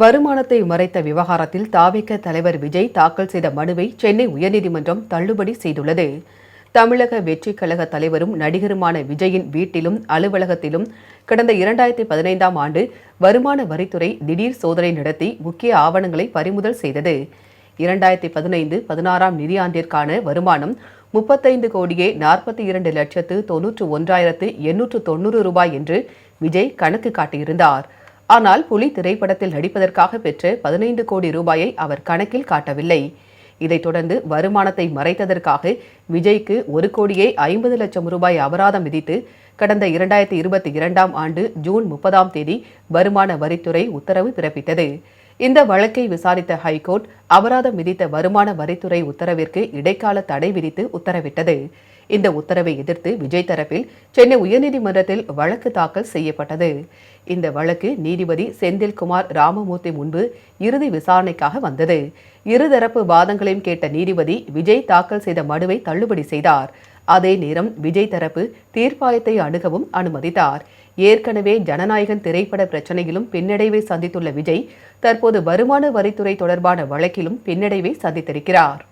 வருமானத்தை மறைத்த விவகாரத்தில் தாவிக தலைவர் விஜய் தாக்கல் செய்த மனுவை சென்னை உயர்நீதிமன்றம் தள்ளுபடி செய்துள்ளது. தமிழக வெற்றிக் கழக தலைவரும் நடிகருமான விஜயின் வீட்டிலும் அலுவலகத்திலும் கடந்த இரண்டாயிரத்தி பதினைந்தாம் ஆண்டு வருமான வரித்துறை திடீர் சோதனை நடத்தி முக்கிய ஆவணங்களை பறிமுதல் செய்தது. இரண்டாயிரத்தி பதினைந்து பதினாறாம் நிதியாண்டிற்கான வருமானம் முப்பத்தைந்து கோடியே நாற்பத்தி இரண்டு லட்சத்து தொன்னூற்று ஒன்றாயிரத்து எண்ணூற்று தொண்ணூறு ரூபாய் என்று விஜய் கணக்கு காட்டியிருந்தார். ஆனால் புலி திரைப்படத்தில் நடிப்பதற்காக பெற்ற பதினைந்து கோடி ரூபாயை அவர் கணக்கில் காட்டவில்லை. இதைத் தொடர்ந்து வருமானத்தை மறைத்ததற்காக விஜய்க்கு ஒரு கோடியே ஐம்பது லட்சம் ரூபாய் அபராதம் விதித்து கடந்த இரண்டாயிரத்தி இருபத்தி இரண்டாம் ஆண்டு ஜூன் முப்பதாம் தேதி வருமான வரித்துறை உத்தரவு பிறப்பித்தது. இந்த வழக்கை விசாரித்த ஹைகோர்ட் அபராதம் விதித்த வருமான வரித்துறை உத்தரவிற்கு இடைக்கால தடை விதித்து உத்தரவிட்டது. இந்த உத்தரவை எதிர்த்து விஜய் தரப்பில் சென்னை உயர்நீதிமன்றத்தில் வழக்கு தாக்கல் செய்யப்பட்டது. இந்த வழக்கு நீதிபதி செந்தில்குமார் ராமமூர்த்தி முன்பு இறுதி விசாரணைக்காக வந்தது. இருதரப்பு வாதங்களையும் கேட்ட நீதிபதி விஜய் தாக்கல் செய்த மனுவை தள்ளுபடி செய்தார். அதே நேரம் விஜய் தரப்பு தீர்ப்பாயத்தை அணுகவும் அனுமதித்தார். ஏற்கனவே ஜனநாயகன் திரைப்பட பிரச்சனையிலும் பின்னடைவை சந்தித்துள்ள விஜய் தற்போது வருமான வரித்துறை தொடர்பான வழக்கிலும் பின்னடைவை சந்தித்திருக்கிறார்.